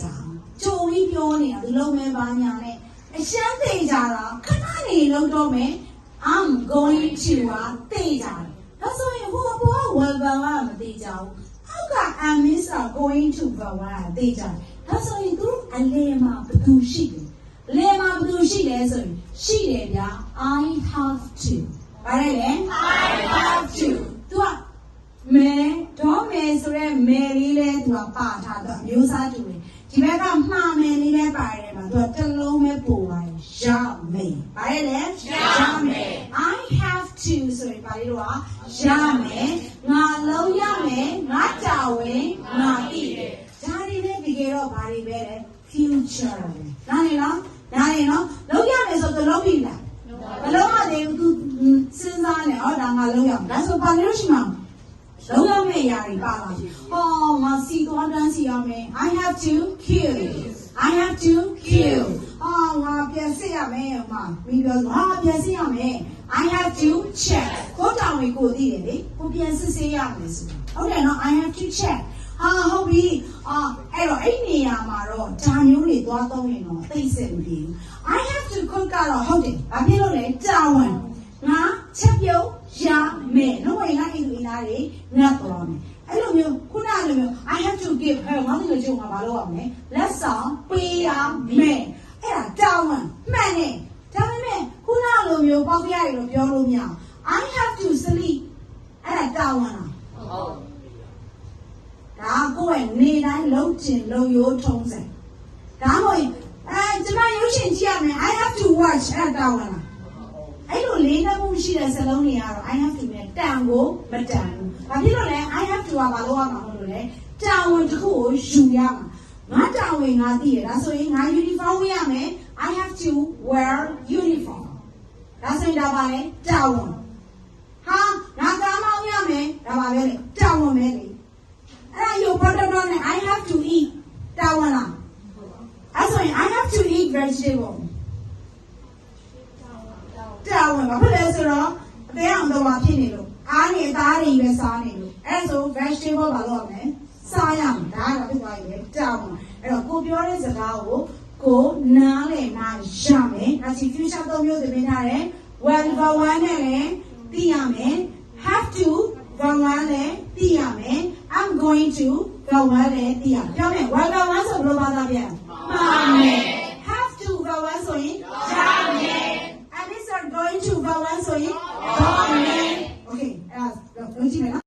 ကြအောင်ကြိုပြီးပြောနေတာဒီလုံးမဲပါညာနဲ့အရှမ်းသိကြတာခဏနေလုံးတော့မယ် I'm going to อ่ะသိကြတယ်ဒါဆိုရင်ဟိုအပေါ်က welcome ကမသိကြဘူးအောက်က I'm miss are going to ကဝါသိကြတယ်ဒါဆိုရင်သူအလဲမှာဘယ်သူရှိတယ်အလဲမှာဘယ်သူရှိလဲဆိုရင်ရှိတယ်ဗျာ I have to ဗါရဲလေ I have to သူကမဲတော့မဲဆိုရဲမဲလေးလဲသူကပါထားတော့အမျိုးစားတူတယ် ဒီဘက်ကမှားမဲလေးလဲပါတယ်မှာသူကတစ်လုံးပဲပို့ပါတယ်ရမဲဗါရဲလေရမဲ I have to ဆိုရင်ဗါလေးတော့ရမယ်ငါလုံးရမယ်ငါကြာဝင်ငါတည်တယ်ဒါတွေလည်းတကယ်တော့ဗါတွေပဲလေ future နားနေနော်နားနေနော်လုံးရမယ်ဆိုတော့လုံးပြီလားမလုံးရသေးဘူးသူစဉ်းစားနေဟောဒါငါလုံးရမယ်ဒါဆိုဗါလေးလို့ရှိမှာ လုံးရမယ့်အရာတွေပါလာပြီဟောငါစီသွားတန်းစီရမယ် I have to kill I have to kill အော်ငါပြန်စစ်ရမယ်အမမိပြောငါပြန်စစ်ရမယ် I have to check ကိုတောင်းဝင်ကိုသိတယ်လေကိုပြန်စစ်ဆေးရမယ်ဆိုတာဟုတ်တယ်နော် I have to check ဟာဟုတ်ပြီအာအဲ့တော့အဲ့နေရာမှာတော့ဓာမျိုးတွေသွားသုံးရင်တော့သိစက်မပြေဘူး I have to cook ကတော့ဟုတ်တယ်ဘာဖြစ်လို့လဲတာဝန်ငါချက်ပြုတ်ရမယ်နော် ဝင်ငါအိမ်လူအိမ်သားတွေငတ်သွားမယ်အဲ့လိုမျိုးခုနလိုမျိုး I have to give her ငါတို့ကြုံမှာဘာလုပ်ရမလဲလက်ဆောင်ပေးရမယ်အဲ့ဒါတာဝန်မှန်တယ်ဒါပေမဲ့ခုနလိုမျိုးပေါက်ပြရည်လို့ပြောလို့မရအောင် I have to sleep အဲ့ဒါတာဝန်လားဟုတ်ဒါကိုယ့်ရဲ့နေတိုင်းလုံးချင်လုံးရိုးထုံးစံဒါမှမဟုတ်ရင်အဲကျွန်မရုပ်ရှင်ကြည့်ရမယ် I have to watch အဲ့ဒါတာဝန်လား အဲ့လိုလေးနှမှုရှိတဲ့စလုံးတွေကတော့ I have to နဲ့တန်ကိုမတန်ဘူး။ဘာဖြစ်လို့လဲ I have to ကဘာလို့ရမှာမလို့လဲ။တာဝန်တစ်ခုကိုယူရမှာ။ငါတာဝန်ငါသိရဒါဆိုရင်ငါ uniform ဝတ်ရမယ်။ I have to wear uniform ။ဒါဆိုရင်ဒါပါလေတာဝန်။ဟာငါကားမောင်းရမယ်ဒါပါပဲလေတာဝန်ပဲလေ။အဲ့ဒါယူပေါ်တော့တော့နဲ့ I have to eat တာဝန်လား။အဲ့ဆိုရင် I have to eat vegetable တာဝန်ဘာဖြစ်လဲဆိုတော့အသေးအောင်တော့မှာဖြစ်နေလို့အားနေအသားတွေပဲစားနေလို့အဲ့ဒါဆို vegetable ဘာလို့ရမလဲစားရမယ်ဒါကတော့ဖြစ်သွားပြီလေတာဝန်အဲ့တော့ကိုပြောတဲ့စကားကိုကိုနားလည်မှရမယ်ဒါချီ future သုံးမျိုးသင်ပေးထားတယ် well for one နဲ့လည်းသိရမယ် have to for one လည်းသိရမယ် i'm going to for one လည်းသိရမယ်ပြောမယ် well for one ဆိုဘယ်လိုဘာသာပြန်မှန်မယ် have to for one ဆိုရင် sorry. Oh.